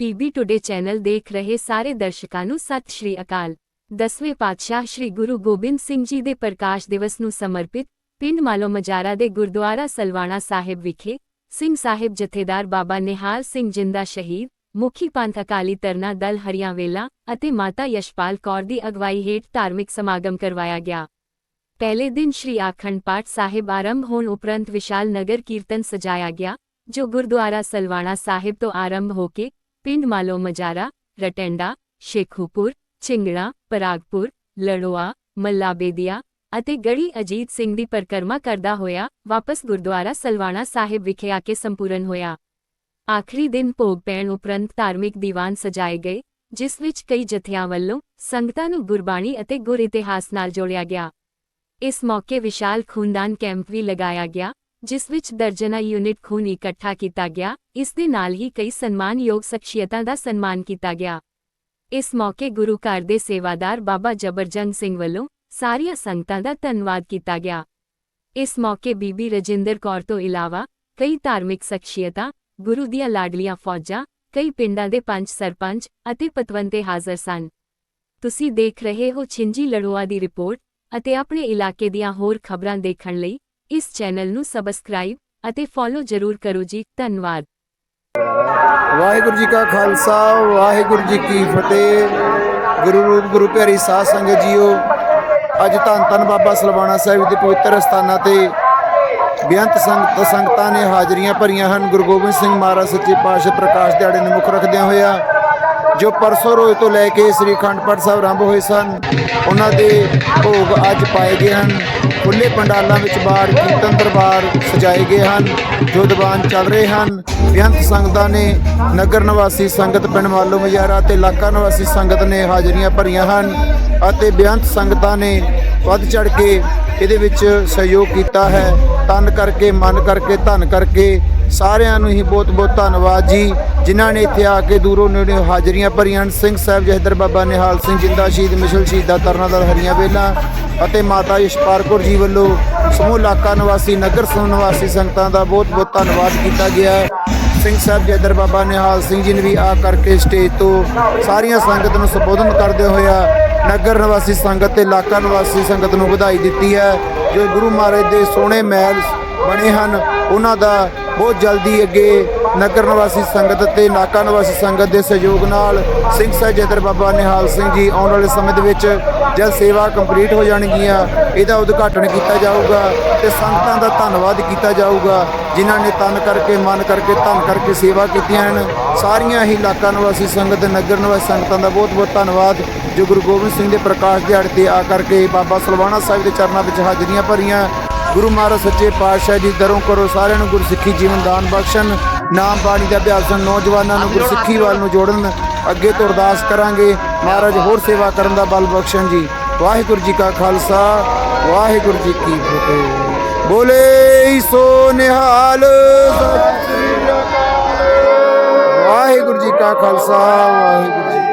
PB today channel ਦੇਖ ਰਹੇ ਸਾਰੇ ਦਰਸ਼ਕਾਂ ਨੂੰ ਸਤਿ ਸ਼੍ਰੀ ਅਕਾਲ ਦਸਵੇਂ ਪਾਤਸ਼ਾਹ ਸ੍ਰੀ ਗੁਰੂ ਗੋਬਿੰਦ ਸਿੰਘ ਜੀ ਦੇ ਪ੍ਰਕਾਸ਼ ਦਿਵਸ ਨੂੰ ਸਮਰਪਿਤ ਪਿੰਡ ਮਾਲੋ ਮਜਾਰਾ ਦੇ ਗੁਰਦੁਆਰਾ ਸਲਵਾਣਾ ਸਾਹਿਬ ਵਿਖੇ ਸਿੰਘ ਸਾਹਿਬ ਜਥੇਦਾਰ ਬਾਬਾ ਨਿਹਾਲ ਸਿੰਘ ਜਿੰਦਾ ਸ਼ਹੀਦ ਮੁਖੀ ਪੰਥ ਅਕਾਲੀ ਤਰਨਾ ਦਲ ਹਰੀਆਂਵੇਲਾ ਅਤੇ ਮਾਤਾ ਯਸ਼ਪਾਲ ਕੌਰ ਦੀ ਅਗਵਾਈ ਹੇਠ ਧਾਰਮਿਕ ਸਮਾਗਮ ਕਰਵਾਇਆ ਗਿਆ ਪਹਿਲੇ ਦਿਨ ਸ਼੍ਰੀ ਆਖੰਡ ਪਾਠ ਸਾਹਿਬ ਆਰੰਭ ਹੋਣ ਉਪਰੰਤ ਵਿਸ਼ਾਲ ਨਗਰ ਕੀਰਤਨ ਸਜਾਇਆ ਗਿਆ ਜੋ ਗੁਰਦੁਆਰਾ ਸਲਵਾਣਾ ਸਾਹਿਬ ਤੋਂ ਆਰੰਭ ਹੋ ਕੇ ਪਿੰਡ ਮਾਲੋ ਮਜਾਰਾ, ਰਟੈਂਡਾ, ਸ਼ੇਖੂਪੁਰ ਚਿੰਗੜਾ ਪਰਾਗਪੁਰ, ਲੜੋਆ, ਮੱਲਾਬੇਦੀਆ ਅਤੇ ਗੜੀ ਅਜੀਤ ਸਿੰਘ ਦੀ ਪਰਕਰਮਾ ਕਰਦਾ ਹੋਇਆ ਵਾਪਸ ਗੁਰਦੁਆਰਾ ਸਲਵਾਣਾ ਸਾਹਿਬ ਵਿਖੇ ਆ ਕੇ ਸੰਪੂਰਨ ਹੋਇਆ। ਆਖਰੀ ਦਿਨ ਭੋਗ ਪੈਣ ਉਪਰੰਤ ਧਾਰਮਿਕ ਦੀਵਾਨ ਸਜਾਏ ਗਏ, ਜਿਸ ਵਿੱਚ ਕਈ ਜਥਿਆਂ ਵੱਲੋਂ ਸੰਗਤਾਂ ਨੂੰ ਗੁਰਬਾਣੀ ਅਤੇ ਗੁਰ ਇਤਿਹਾਸ ਨਾਲ ਜੋੜਿਆ ਗਿਆ। ਇਸ ਮੌਕੇ ਵਿਸ਼ਾਲ ਖੂਨਦਾਨ ਕੈਂਪ ਵੀ ਲਗਾਇਆ ਗਿਆ ਜਿਸ ਵਿੱਚ ਦਰਜਨਾ ਯੂਨਿਟ ਖੂਨ ਇਕੱਠਾ ਕੀਤਾ ਗਿਆ, ਇਸ ਦੇ ਨਾਲ ਹੀ ਕਈ ਸਨਮਾਨਯੋਗ ਸ਼ਖਸੀਅਤਾਂ ਦਾ ਸਨਮਾਨ ਕੀਤਾ ਗਿਆ। ਇਸ ਮੌਕੇ ਗੁਰੂ ਘਰ ਦੇ ਸੇਵਾਦਾਰ ਬਾਬਾ ਜਬਰਜੰਗ ਸਿੰਘ ਵੱਲੋਂ ਸਾਰੀਆਂ ਸੰਗਤਾਂ ਦਾ ਧੰਨਵਾਦ ਕੀਤਾ ਗਿਆ। ਇਸ ਮੌਕੇ ਬੀਬੀ ਰਜਿੰਦਰ ਕੌਰ ਤੋਂ ਇਲਾਵਾ ਕਈ ਧਾਰਮਿਕ ਸ਼ਖਸੀਅਤਾਂ, ਗੁਰੂ ਦੀਆਂ ਲਾਡਲੀਆਂ ਫੌਜਾਂ, ਕਈ ਪਿੰਡਾਂ ਦੇ ਪੰਚ ਸਰਪੰਚ ਅਤੇ ਪਤਵੰਤੇ ਹਾਜ਼ਰ ਸਨ। ਤੁਸੀਂ ਦੇਖ ਰਹੇ ਹੋ ਛਿੰਜੀ ਲੜੋਆ ਦੀ ਰਿਪੋਰਟ ਅਤੇ ਆਪਣੇ ਇਲਾਕੇ ਦੀਆਂ ਹੋਰ ਖਬਰਾਂ ਦੇਖਣ ਲਈ ਇਸ ਚੈਨਲ ਨੂੰ ਸਬਸਕ੍ਰਾਈਬ ਅਤੇ ਫੋਲੋ ਜ਼ਰੂਰ ਕਰੋ ਜੀ, ਧੰਨਵਾਦ। ਵਾਹਿਗੁਰੂ ਜੀ ਕਾ ਖਾਲਸਾ, ਵਾਹਿਗੁਰੂ ਜੀ ਕੀ ਫਤਿਹ। ਗੁਰੂ ਰੂਪ, ਗੁਰੂ ਪਿਆਰੀ ਸਾਧ ਸੰਗਤ ਜੀਓ, ਅੱਜ ਧੰਨ ਧੰਨ ਬਾਬਾ ਸਲਵਾਣਾ ਸਾਹਿਬ ਦੇ ਪਵਿੱਤਰ ਸਥਾਨਾਂ ਤੇ ਬੇਅੰਤ ਸੰਗਤ, ਸੰਗਤਾਂ ਨੇ ਹਾਜ਼ਰੀਆਂ ਭਰੀਆਂ ਹਨ। ਗੁਰੂ ਗੋਬਿੰਦ ਸਿੰਘ ਮਹਾਰਾਜ ਸੱਚੇ ਪਾਤਸ਼ਾਹ ਪ੍ਰਕਾਸ਼ ਦਿਹਾੜੇ ਨੂੰ ਮੁੱਖ ਰੱਖਦਿਆਂ ਹੋਇਆ ਜੋ ਪਰਸੋਂ ਰੋਜ਼ ਤੋਂ ਲੈ ਕੇ ਸ੍ਰੀ ਅਖੰਡ ਪਾਠ ਸਾਹਿਬ ਆਰੰਭ ਹੋਏ ਸਨ, ਉਹਨਾਂ ਦੇ ਭੋਗ ਅੱਜ ਪਾਏ ਗਏ ਹਨ। ਖੁੱਲੇ ਪੰਡਾਲਾਂ ਵਿੱਚ ਬਾੜ ਕੀਰਤਨ ਦਰਬਾਰ ਸਜਾਏ ਗਏ ਹਨ, ਜੋ ਦੀਵਾਨ ਚੱਲ ਰਹੇ ਹਨ। ਬੇਅੰਤ ਸੰਗਤਾਂ ਨੇ ਨਗਰ ਨਿਵਾਸੀ ਸੰਗਤ, ਪਿੰਡ ਮਾਲੋ ਮਜਾਰਾ ਤੇ ਇਲਾਕਾ ਨਿਵਾਸੀ ਸੰਗਤ ਨੇ ਹਾਜ਼ਰੀਆਂ ਭਰੀਆਂ ਹਨ ਅਤੇ ਬੇਅੰਤ ਸੰਗਤਾਂ ਨੇ ਵੱਧ ਚੜ ਕੇ ਇਹਦੇ ਵਿੱਚ ਸਹਿਯੋਗ ਕੀਤਾ ਹੈ। ਤਨ ਕਰਕੇ, ਮਨ ਕਰਕੇ, ਧਨ ਕਰਕੇ ਸਾਰਿਆਂ ਨੂੰ ਹੀ ਬਹੁਤ-ਬਹੁਤ ਧੰਨਵਾਦ ਜੀ, ਜਿਨ੍ਹਾਂ ਨੇ ਇੱਥੇ ਆ ਕੇ ਦੂਰੋਂ ਨੇੜੇ ਹਾਜ਼ਰੀਆਂ ਭਰੀਆਂ ਹਨ। ਸਿੰਘ ਸਾਹਿਬ ਜਹਦਰ ਬਾਬਾ ਨਿਹਾਲ ਸਿੰਘ ਜਿੰਦਾ ਸ਼ਹੀਦ ਮਿਸ਼ਲ ਸ਼ਹੀਦਾ ਤਰਨਾਦਲ ਹਰੀਆਂ ਵੇਲਾ ਅਤੇ ਮਾਤਾ ਯਸ਼ਪਾਲ ਕੌਰ ਜੀ ਵੱਲੋਂ ਸਮੂਹ ਇਲਾਕਾ ਨਿਵਾਸੀ, ਨਗਰ ਸਮੂਹ ਨਿਵਾਸੀ ਸੰਗਤਾਂ ਦਾ ਬਹੁਤ-ਬਹੁਤ ਧੰਨਵਾਦ ਕੀਤਾ ਗਿਆ ਹੈ ਸਿੰਘ ਸਾਹਿਬ ਜਹਦਰ ਬਾਬਾ ਨਿਹਾਲ ਸਿੰਘ ਜੀ ਨੇ ਵੀ ਆ ਕਰਕੇ ਸਟੇਜ ਤੋਂ ਸਾਰੀਆਂ ਸੰਗਤ ਨੂੰ ਸੰਬੋਧਨ ਕਰਦੇ ਹੋਇਆ ਨਗਰ ਨਿਵਾਸੀ ਸੰਗਤ ਤੇ ਇਲਾਕਾ ਨਿਵਾਸੀ ਸੰਗਤ ਨੂੰ ਵਧਾਈ ਦਿੱਤੀ ਹੈ ਜੋ ਗੁਰੂ ਮਹਾਰਾਜ ਦੇ ਸੋਹਣੇ ਮਹਿਲ ਬਣੇ ਹਨ, ਉਹਨਾਂ ਦਾ ਬਹੁਤ ਜਲਦੀ ਅੱਗੇ ਨਗਰ ਨਿਵਾਸੀ ਸੰਗਤ ਤੇ ਨਾਕਾ ਨਿਵਾਸੀ ਸੰਗਤ ਦੇ ਸਹਿਯੋਗ ਨਾਲ ਸਿੰਘ ਸਾਹਿਬ ਬਾਬਾ ਨਿਹਾਲ ਸਿੰਘ ਜੀ ਆਉਣ ਵਾਲੇ ਸਮੇਂ ਦੇ ਵਿੱਚ ਜਦ ਸੇਵਾ ਕੰਪਲੀਟ ਹੋ ਜਾਣਗੀਆਂ। ਇਹਦਾ ਉਦਘਾਟਨ ਕੀਤਾ ਜਾਊਗਾ ਤੇ ਸੰਗਤਾਂ ਦਾ ਧੰਨਵਾਦ ਕੀਤਾ ਜਾਊਗਾ, ਜਿਨ੍ਹਾਂ ਨੇ ਤਨ ਕਰਕੇ, ਮਨ ਕਰਕੇ, ਧਨ ਕਰਕੇ ਸੇਵਾ ਕੀਤੀਆਂ ਹਨ। ਸਾਰੀਆਂ ਹੀ ਇਲਾਕਾ ਨਿਵਾਸੀ ਸੰਗਤ, ਨਗਰ ਨਿਵਾਸੀ ਸੰਗਤਾਂ ਦਾ ਬਹੁਤ ਬਹੁਤ ਧੰਨਵਾਦ। ਜੋ ਗੁਰੂ ਗੋਬਿੰਦ ਸਿੰਘ ਦੇ ਪ੍ਰਕਾਸ਼ ਦਿਹਾੜੇ ਤੇ ਆ ਕਰਕੇ ਬਾਬਾ ਸਲਵਾਣਾ ਸਾਹਿਬ ਦੇ ਚਰਨਾਂ ਵਿੱਚ ਹਾਜ਼ਰੀਆਂ ਭਰੀਆਂ। ਗੁਰੂ ਮਹਾਰਾਜ ਸੱਚੇ ਪਾਤਸ਼ਾਹ ਜੀ, ਦਰੋਂ ਕਰੋ ਸਾਰਿਆਂ ਨੂੰ ਗੁਰਸਿੱਖੀ ਜੀਵਨ ਦਾਨ ਬਖਸ਼ਣ, ਨਾਮ ਬਾਣੀ ਦਾ ਅਭਿਆਸਨ ਨੌਜਵਾਨਾਂ ਨੂੰ ਗੁਰਸਿੱਖੀ ਵੱਲ ਨੂੰ ਜੋੜਨ, ਅੱਗੇ ਤੋਂ ਅਰਦਾਸ ਕਰਾਂਗੇ। ਮਹਾਰਾਜ, ਹੋਰ ਸੇਵਾ ਕਰਨ ਦਾ ਬਲ ਬਖਸ਼ਣ ਜੀ। ਵਾਹਿਗੁਰੂ ਜੀ ਕਾ ਖਾਲਸਾ, ਵਾਹਿਗੁਰੂ ਜੀ ਕੀ ਫਤਿਹ। ਬੋਲੇ ਸੋ ਨਿਹਾਲ। ਵਾਹਿਗੁਰੂ ਜੀ ਕਾ ਖਾਲਸਾ, ਵਾਹਿਗੁਰੂ ਜੀ